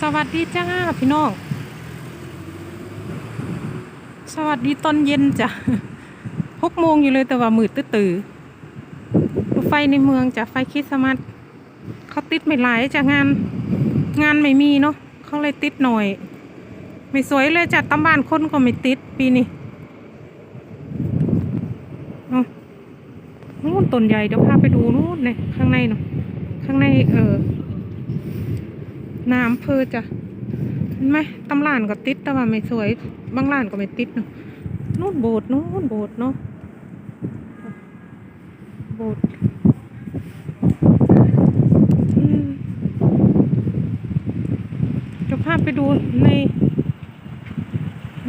สวัสดีจ้าพี่น้อง สวัสดีตอนเย็นจ้ะหกโมงอยู่เลยแต่ว่ามืดตื้อๆไฟในเมืองจ้ะไฟคริสต์มาสเขาติดไม่หลายจ้ะงาน งานไม่มีเนาะเขาเลยติดหน่อย ไม่สวยเลยจ้ะตำบ้านคนก็ไม่ติดปีนี้เอานู่นต้นใหญ่เดี๋ยวพาไปดูนู่นเลยข้างในเนาะข้างในเออ น้ำเพอจ้ะเห็นไหมตำร้านก็ติดแต่ว่าไม่สวย บางร้านก็ไม่ติดเนาะนู่นโบสถ์นู่นโบสถ์เนาะโบสถ์อืมจะพาไปดูใน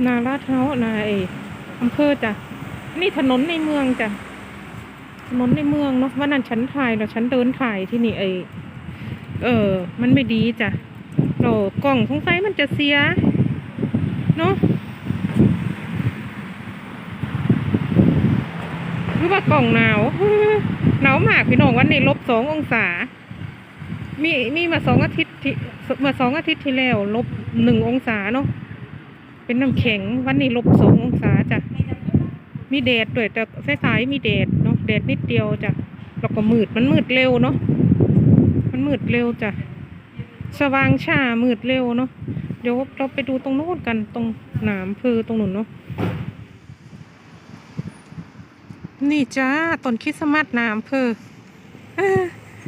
นาลาเท้านาเออำเภอจ้ะนี่ถนนในเมืองจ้ะถนนในเมืองเนาะวันนั้นฉันถ่ายแล้วฉันเดินถ่ายที่นี่ไอเออ มันไม่ดีจ้ะ โหลกล่องสงสัยมันจะเสีย เนาะหรือว่ากล่องหนาวหนาวมากพี่น้องวันนี้ลบสององศา มีมีมาสองอาทิตย์ที่มาสองอาทิตย์ที่แล้วลบหนึ่งองศาเนาะเป็นน้ำแข็งวันนี้ลบสององศาจ้ะมีแดดด้วยแต่สายๆมีแดดเนาะแดดนิดเดียวจ้ะแล้วก็มืดมันมืดเร็วเนาะมันมืดเร็วจ้ะ สว่างช้ามืดเร็วเนาะเดี๋ยวเราไปดูตรงโน้นกันตรงหนามเพอตรงหนู้นเนาะนี่จ้าต้นคริสต์มาสหนามเพอเอ้อ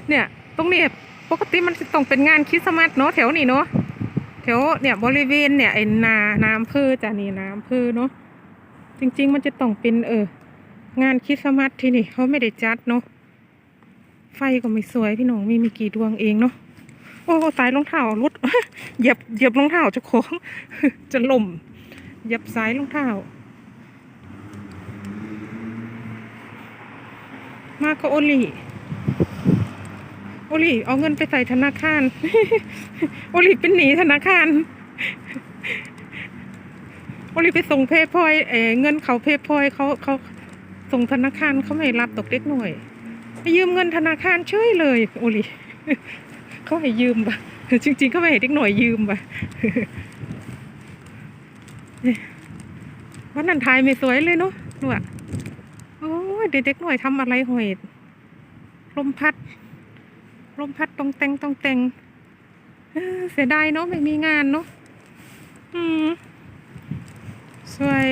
เนี่ย ตรงนี้ปกติมันจะต้องเป็นงานคริสต์มาสเนาะแถวนี้เนาะแถวเนี่ยบริเวณเนี่ยไอ้นาน้ำเพอจ้ะนี่น้ำเพอเนาะจริง ๆ มันจะต้องเป็นเอองานคริสต์มาสที่นี่เขาไม่ได้จัดเนาะไฟก็ไม่สวยพี่น้องมีมีกี่ดวงเองเนาะ โอ้สายรองเท้ารุดเหยียบเหยียบรองเท้าเจะของจะล่มเหยียบสายรองเท้ามาก็โอลี่โอลี่เอาเงินไปใส่ธนาคาร โอลี่เป็นหนีธนาคาร โอลี่ไปส่งเพย์พอยเอเงินเขาเพย์พอยเขาเขาส่งธนาคารเขาไม่รับตกเล็กหน่อยไปยืมเงินธนาคารเฉยเลย โอลี เขาให้ยืมปะจริงๆเขาไม่ให้เด็กหน่อยยืมปะวันนั้นทายไม่สวยเลยเนาะหนูอะโอ้ยเด็กๆหน่อยทำอะไรหอยลมพัด ลมพัดตรงแตงตรงแตงเอ้อเสียดายเนาะไม่มีงานเนาะอืมสวย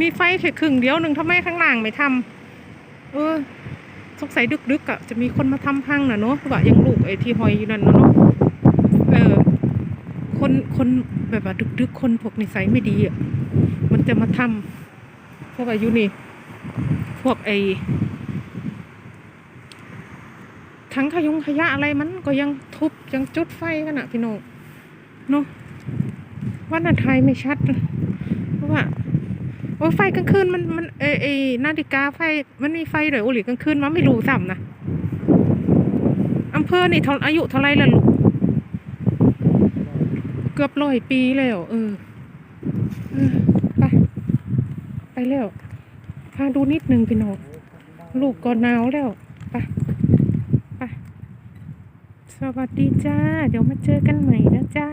มีไฟแค่ครึ่งเดียวหนึ่งทำไมข้างล่างไม่ทำเออ สงสัยดึกๆอะจะมีคนมาทำพังนะเนาะว่ายังลูกไอ้ที่หอยอยู่นั่นเนาะเออคนคนแบบว่าดึกๆคนพวกนิสัยไม่ดีอะมันจะมาทำเพราะว่าอยู่นี่พวกไอ้ทั้งขยงขยะอะไรมันก็ยังทุบยังจุดไฟกันอะพี่น้องเนาะว่านาไทยไม่ชัดเพราะว่า โอ้ไฟกลางคืนมันมันเอเอนาฬิกาไฟมันมีไฟเลยโอหลีกลางคืนมันไม่รู้ซ้ำนะอำเภอนี่ท่าอายุเท่าไรละลูก เกือบร้อยปีแล้วเออเออไปไปแล้วพาดูนิดนึงพี่น้องลูกก็หนาวแล้วไปไปสวัสดีจ้า เดี๋ยวมาเจอกันใหม่นะจ้า